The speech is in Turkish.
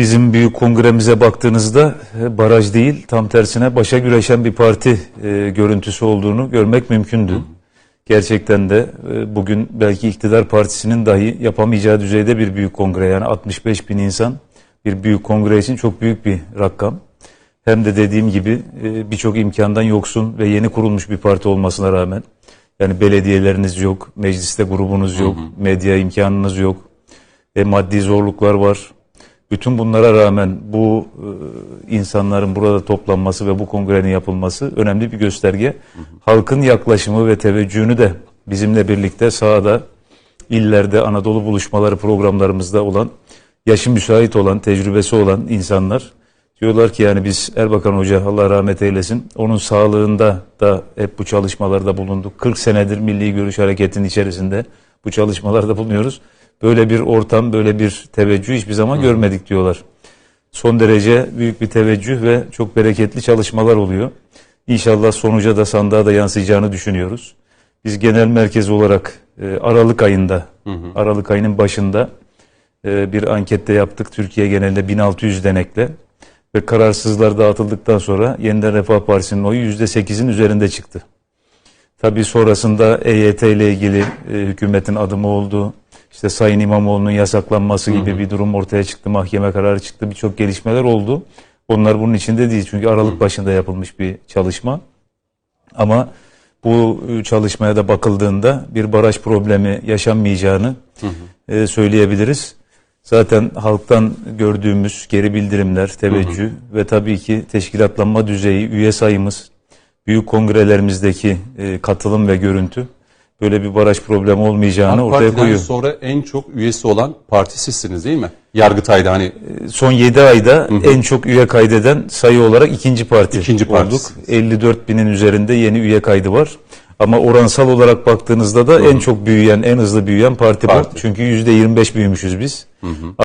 Bizim büyük kongremize baktığınızda e, baraj değil tam tersine başa güreşen bir parti e, görüntüsü olduğunu görmek mümkündü. Gerçekten de e, bugün belki iktidar partisinin dahi yapamayacağı düzeyde bir büyük kongre yani 65 bin insan bir büyük kongre için çok büyük bir rakam. Hem de dediğim gibi e, birçok imkandan yoksun ve yeni kurulmuş bir parti olmasına rağmen yani belediyeleriniz yok, mecliste grubunuz yok, medya imkanınız yok, e, maddi zorluklar var. Bütün bunlara rağmen bu e, insanların burada toplanması ve bu kongrenin yapılması önemli bir gösterge. Halkın yaklaşımı ve teveccühünü de bizimle birlikte sahada, illerde, Anadolu buluşmaları programlarımızda olan, yaşı müsait olan, tecrübesi olan insanlar diyorlar ki yani biz Erbakan Hoca Allah rahmet eylesin onun sağlığında da hep bu çalışmalarda bulunduk. 40 senedir Milli Görüş Hareketi'nin içerisinde bu çalışmalarda bulunuyoruz. Böyle bir ortam, böyle bir teveccüh hiçbir zaman görmedik diyorlar. Son derece büyük bir teveccüh ve çok bereketli çalışmalar oluyor. İnşallah sonuca da sandığa da yansıyacağını düşünüyoruz. Biz genel merkez olarak e, Aralık ayında, Aralık ayının başında e, bir ankette yaptık. Türkiye genelinde 1600 denekle ve kararsızlar dağıtıldıktan sonra Yeniden Refah Partisi'nin oyu %8'in üzerinde çıktı. Tabii sonrasında EYT ile ilgili e, hükümetin adımı oldu. İşte Sayın İmamoğlu'nun yasaklanması gibi bir durum ortaya çıktı. Mahkeme kararı çıktı. Birçok gelişmeler oldu. Onlar bunun içinde değil. Çünkü Aralık başında yapılmış bir çalışma. Ama bu e, çalışmaya da bakıldığında bir baraj problemi yaşanmayacağını e, söyleyebiliriz. Zaten halktan gördüğümüz geri bildirimler, teveccüh ve tabii ki teşkilatlanma düzeyi, üye sayımız, büyük kongrelerimizdeki e, katılım ve görüntü böyle bir baraj problemi olmayacağını AK ortaya koyuyor. sonra en çok üyesi olan parti sizsiniz değil mi? Yargıtay'da hani Son 7 ayda en çok üye kaydeden sayı olarak ikinci parti İkinci olduk. partisiniz. 54 binin üzerinde yeni üye kaydı var. Ama oransal olarak baktığınızda da en çok büyüyen, en hızlı büyüyen parti, Parti. bu. Çünkü %25 büyümüşüz biz.